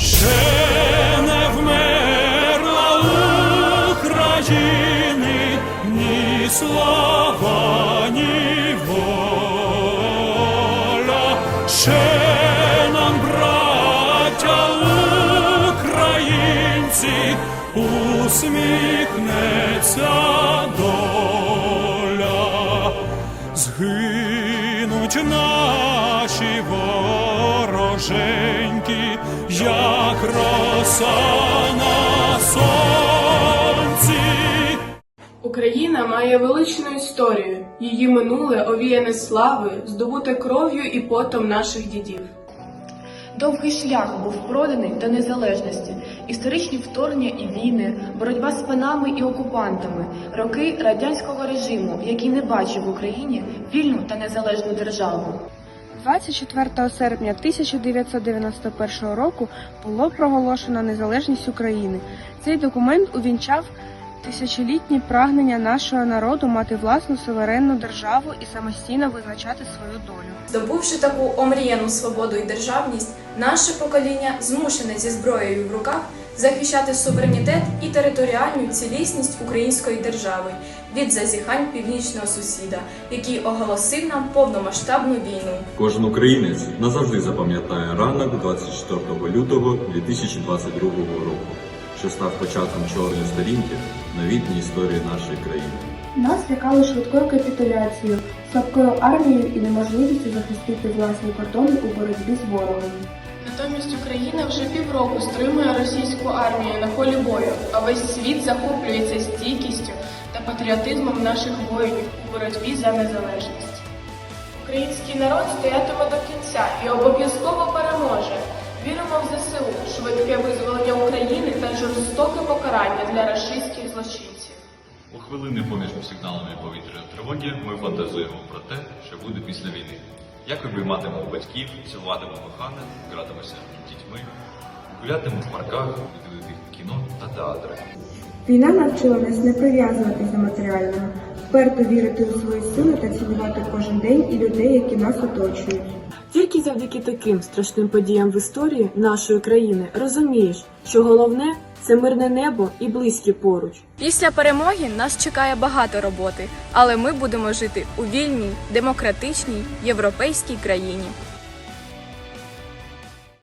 Ще не вмерла ні слава, ні. Ще нам, браття українці, усміхнеться доля. Згинуть наші вороженьки, як роса на сонці. Україна має величну історію. Її минуле овіяне славою, здобуте кров'ю і потом наших дідів. Довгий шлях був проданий до незалежності, історичні вторгнення і війни, боротьба з панами і окупантами, роки радянського режиму, який не бачив в Україні вільну та незалежну державу. 24 серпня 1991 року було проголошено незалежність України. Цей документ увінчав тисячолітні прагнення нашого народу мати власну суверенну державу і самостійно визначати свою долю. Здобувши таку омріяну свободу і державність, наше покоління змушене зі зброєю в руках захищати суверенітет і територіальну цілісність української держави від зазіхань північного сусіда, який оголосив нам повномасштабну війну. Кожен українець назавжди запам'ятає ранок 24 лютого 2022 року, що став початком чорної сторінки новітній історії нашої країни. Нас лякали швидкою капітуляцією, слабкою армією і неможливістю захистити власні кордони у боротьбі з ворогом. Натомість Україна вже півроку стримує російську армію на полі бою, а весь світ захоплюється стійкістю та патріотизмом наших воїнів у боротьбі за незалежність. Український народ стоятиме до кінця і обов'язково переможе. Віримо в ЗСУ, швидке визволення України та жорстоке покарання для рашистських злочинців. У хвилини поміж сигналами повітряної тривоги ми фантазуємо про те, що буде після війни. Як обійматимемо батьків, цілуватимемо коханих, гратимося дітьми, гулятиме в парках, відвідати кіно та театри. Війна навчила нас не прив'язуватися до матеріального, вперто вірити у свої сили та цінувати кожен день і людей, які нас оточують. Тільки завдяки таким страшним подіям в історії нашої країни розумієш, що головне це мирне небо і близькі поруч. Після перемоги нас чекає багато роботи, але ми будемо жити у вільній, демократичній, європейській країні.